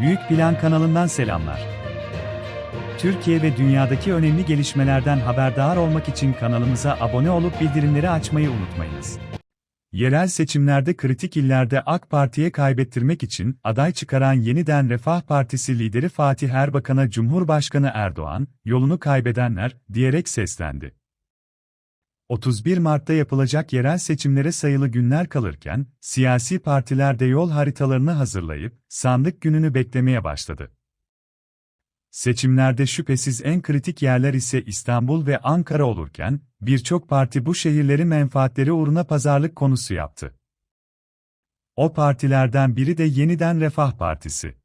Büyük Plan kanalından selamlar. Türkiye ve dünyadaki önemli gelişmelerden haberdar olmak için kanalımıza abone olup bildirimleri açmayı unutmayınız. Yerel seçimlerde kritik illerde AK Parti'ye kaybettirmek için aday çıkaran Yeniden Refah Partisi lideri Fatih Erbakan'a Cumhurbaşkanı Erdoğan, yolunu kaybedenler, diyerek seslendi. 31 Mart'ta yapılacak yerel seçimlere sayılı günler kalırken, siyasi partiler de yol haritalarını hazırlayıp, sandık gününü beklemeye başladı. Seçimlerde şüphesiz en kritik yerler ise İstanbul ve Ankara olurken, birçok parti bu şehirleri menfaatleri uğruna pazarlık konusu yaptı. O partilerden biri de Yeniden Refah Partisi.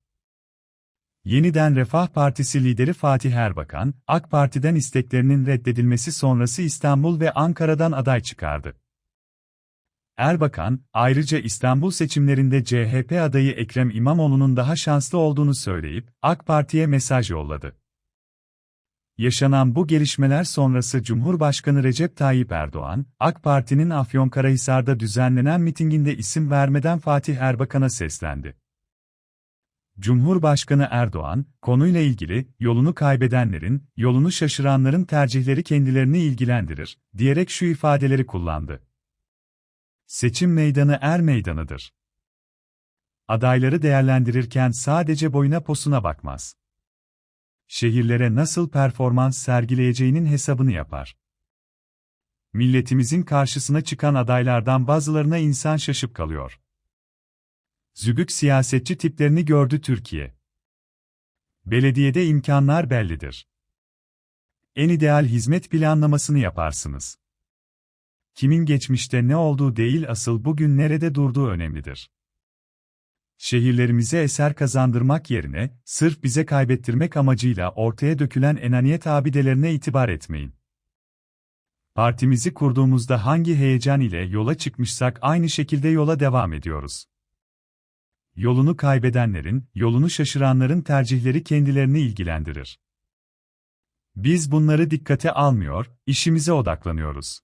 Yeniden Refah Partisi lideri Fatih Erbakan, AK Parti'den isteklerinin reddedilmesi sonrası İstanbul ve Ankara'dan aday çıkardı. Erbakan, ayrıca İstanbul seçimlerinde CHP adayı Ekrem İmamoğlu'nun daha şanslı olduğunu söyleyip, AK Parti'ye mesaj yolladı. Yaşanan bu gelişmeler sonrası Cumhurbaşkanı Recep Tayyip Erdoğan, AK Parti'nin Afyonkarahisar'da düzenlenen mitinginde isim vermeden Fatih Erbakan'a seslendi. Cumhurbaşkanı Erdoğan, konuyla ilgili, yolunu kaybedenlerin, yolunu şaşıranların tercihleri kendilerini ilgilendirir, diyerek şu ifadeleri kullandı. Seçim meydanı er meydanıdır. Adayları değerlendirirken sadece boyuna posuna bakmaz. Şehirlere nasıl performans sergileyeceğinin hesabını yapar. Milletimizin karşısına çıkan adaylardan bazılarına insan şaşıp kalıyor. Zübük siyasetçi tiplerini gördü Türkiye. Belediyede imkanlar bellidir. En ideal hizmet planlamasını yaparsınız. Kimin geçmişte ne olduğu değil asıl bugün nerede durduğu önemlidir. Şehirlerimize eser kazandırmak yerine, sırf bize kaybettirmek amacıyla ortaya dökülen enaniyet abidelerine itibar etmeyin. Partimizi kurduğumuzda hangi heyecan ile yola çıkmışsak aynı şekilde yola devam ediyoruz. Yolunu kaybedenlerin, yolunu şaşıranların tercihleri kendilerini ilgilendirir. Biz bunları dikkate almıyor, işimize odaklanıyoruz.